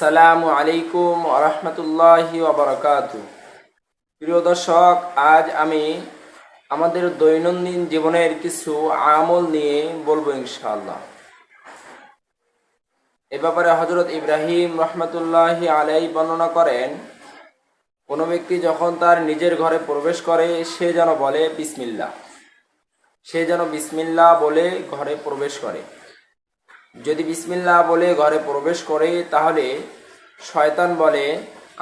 আসসালামু আলাইকুম আরহামতুল্লাহি ওবরাকাতু প্রিয় দর্শক, আজ আমি আমাদের দৈনন্দিন জীবনের কিছু আমল নিয়ে বলব ইনশাআল্লাহ। এ ব্যাপারে হজরত ইব্রাহিম রহমতুল্লাহি আলাই বর্ণনা করেন, কোনো ব্যক্তি যখন তার নিজের ঘরে প্রবেশ করে, সে যেন বলে বিসমিল্লা সে যেন বিসমিল্লা বলে ঘরে প্রবেশ করে। যদি বিসমিল্লা বলে ঘরে প্রবেশ করে, তাহলে শয়তান বলে,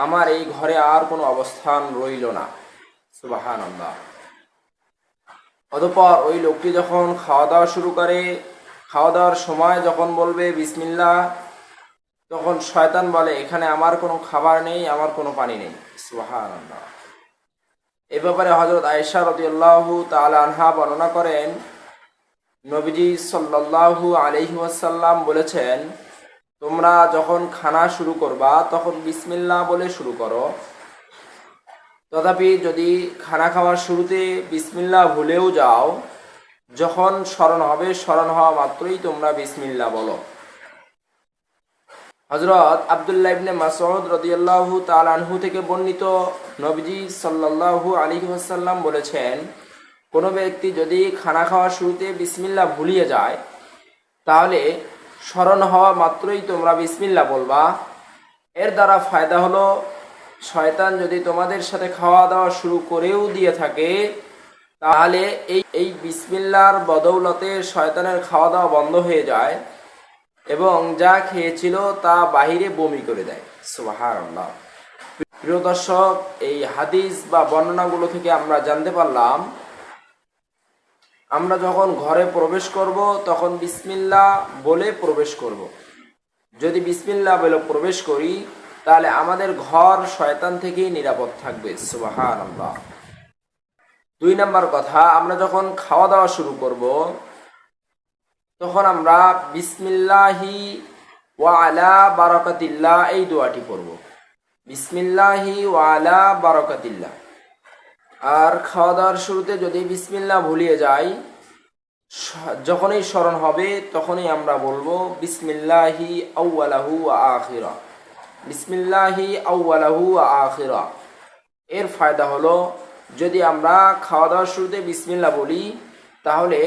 আমার এই ঘরে আর কোনো অবস্থান রইল না। সুবাহান অতপর ওই লোকটি যখন খাওয়া দাওয়া শুরু করে খাওয়া দাওয়ার সময় যখন বলবে বিসমিল্লা তখন শয়তান বলে, এখানে আমার কোনো খাবার নেই, আমার কোনো পানি নেই। সুবাহান এ ব্যাপারে হজরত আয়েশা রদিয়াল্লাহ তালা আনহা বর্ণনা করেন নবীজি সাল্লাল্লাহু আলহি ওয়াসাল্লাম বলেছেন, তোমরা যখন খানা শুরু করবা, তখন বিসমিল্লা বলে শুরু করো। তথাপি যদি খানা খাওয়ার শুরুতে বিসমিল্লা ভুলেও যাও, যখন স্মরণ হবে, স্মরণ হওয়া মাত্রই তোমরা বিসমিল্লা বলো। হজরত আবদুল্লাহ ইবনে মাসউদ রদিয়াল্লাহু তালানহু থেকে বর্ণিত নবীজি সাল্লাল্লাহু আলী ওয়াসাল্লাম বলেছেন কোনো ব্যক্তি যদি খানা খাওয়ার শুরুতে বিসমিল্লা ভুলিয়ে যায়, তাহলে স্মরণ হওয়া মাত্রই তোমরা বিসমিল্লা বলবা। এর দ্বারা ফায়দা হলো, শয়তান যদি তোমাদের সাথে খাওয়া দাওয়া শুরু করেও দিয়ে থাকে, তাহলে এই এই বিসমিল্লার বদৌলতে শয়তানের খাওয়া দাওয়া বন্ধ হয়ে যায় এবং যা খেয়েছিল তা বাহিরে বমি করে দেয়। আল্লাহ প্রিয় দর্শক, এই হাদিস বা বর্ণনাগুলো থেকে আমরা জানতে পারলাম আমরা যখন ঘরে প্রবেশ করব, তখন বিসমিল্লা বলে প্রবেশ করব। যদি বিসমিল্লা বলে প্রবেশ করি, তাহলে আমাদের ঘর শয়তান থেকেই নিরাপদ থাকবে। সুবাহান দুই নাম্বার কথা, আমরা যখন খাওয়া দাওয়া শুরু করব, তখন আমরা বিসমিল্লাহি ওয়ালা বারকাতিল্লাহ এই দোয়াটি পড়ব। বিসমিল্লাহি ওয়ালা বারকাতিল্লাহ। আর খাওয়া দাওয়ার শুরুতে যদি বিসমিল্লা ভুলিয়ে যাই, যখনই স্মরণ হবে তখনই আমরা বলব বিসমিল্লাহি আউ্লাহু আখিরা। বিসমিল্লাহি আউ্লাহু আখিরা। এর ফায়দা হলো যদি আমরা খাওয়া দাওয়ার শুরুতে বিসমিল্লা বলি, তাহলে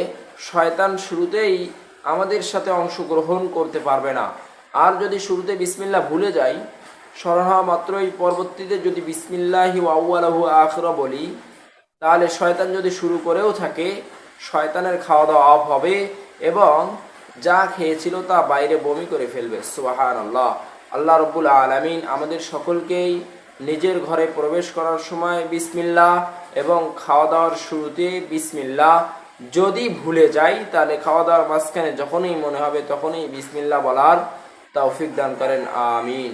শয়তান শুরুতেই আমাদের সাথে অংশগ্রহণ করতে পারবে না। আর যদি শুরুতে বিসমিল্লা ভুলে যাই স্মরণ হওয়া মাত্রই পরবর্তীতে যদি বিসমিল্লাহি আউ্লাহু আখরা বলি, তাহলে শয়তান যদি শুরু করেও থাকে, শয়তানের খাওয়া দাওয়া অফ হবে এবং যা খেয়েছিল তা বাইরে বমি করে ফেলবে। সুবাহান আল্লাহ আল্লাহ রব্বুল আলমিন আমাদের সকলকেই নিজের ঘরে প্রবেশ করার সময় বিসমিল্লা এবং খাওয়া দাওয়ার শুরুতে বিসমিল্লা যদি ভুলে যাই, তাহলে খাওয়া দাওয়ার মাঝখানে যখনই মনে হবে তখনই বিসমিল্লা বলার তৌফিক দান করেন। আমিন।